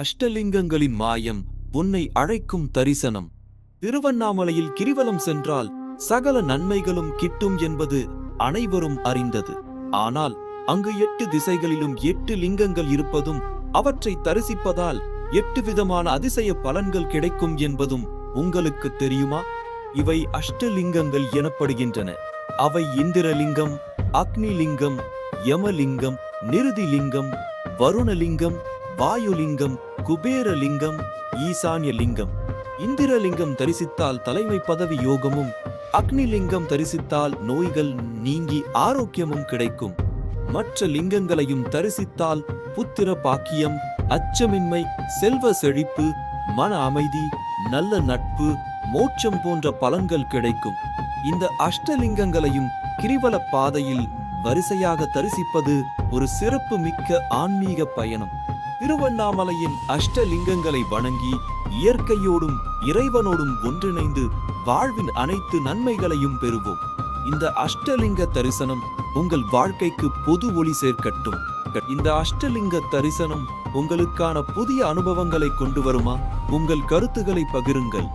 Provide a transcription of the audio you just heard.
அஷ்டலிங்கங்களின் மாயம் உன்னை அழைக்கும் தரிசனம். திருவண்ணாமலையில் கிரிவலம் சென்றால் சகல நன்மைகளும் கிட்டும் என்பது அனைவரும் அறிந்தது. ஆனால் அங்கு எட்டு திசைகளிலும் எட்டு லிங்கங்கள் இருப்பதும் அவற்றை தரிசிப்பதால் எட்டு விதமான அதிசய பலன்கள் கிடைக்கும் என்பதும் உங்களுக்கு தெரியுமா? இவை அஷ்டலிங்கங்கள் எனப்படுகின்றன. அவை இந்திரலிங்கம் அக்னிலிங்கம் யமலிங்கம் நிருதிலிங்கம் வருணலிங்கம் வாயுலிங்கம் குபேரலிங்கம் ஈசான்யலிங்கம். இந்திரலிங்கம் தரிசித்தால் தலைமை பதவி யோகமும் அக்னிலிங்கம் தரிசித்தால் நோய்கள் நீங்கி ஆரோக்கியமும் கிடைக்கும். மற்ற லிங்கங்களையும் தரிசித்தால் புத்திர பாக்கியம் அச்சமின்மை செல்வ செழிப்பு மன அமைதி நல்ல நட்பு மோட்சம் போன்ற பலன்கள் கிடைக்கும். இந்த அஷ்டலிங்கங்களையும் கிரிவல பாதையில் வரிசையாக தரிசிப்பது ஒரு சிறப்பு மிக்க ஆன்மீக பயணம். திருவண்ணாமலையின் அஷ்டலிங்கங்களை வணங்கி இயற்கையோடும் இறைவனோடும் ஒன்றிணைந்து வாழ்வின் அனைத்து நன்மைகளையும் பெறுவோம். இந்த அஷ்டலிங்க தரிசனம் உங்கள் வாழ்க்கைக்கு பொது ஒளி சேர்க்கட்டும். இந்த அஷ்டலிங்க தரிசனம் உங்களுக்கான புதிய அனுபவங்களை கொண்டு வருமா? உங்கள் கருத்துக்களை பகிருங்கள்.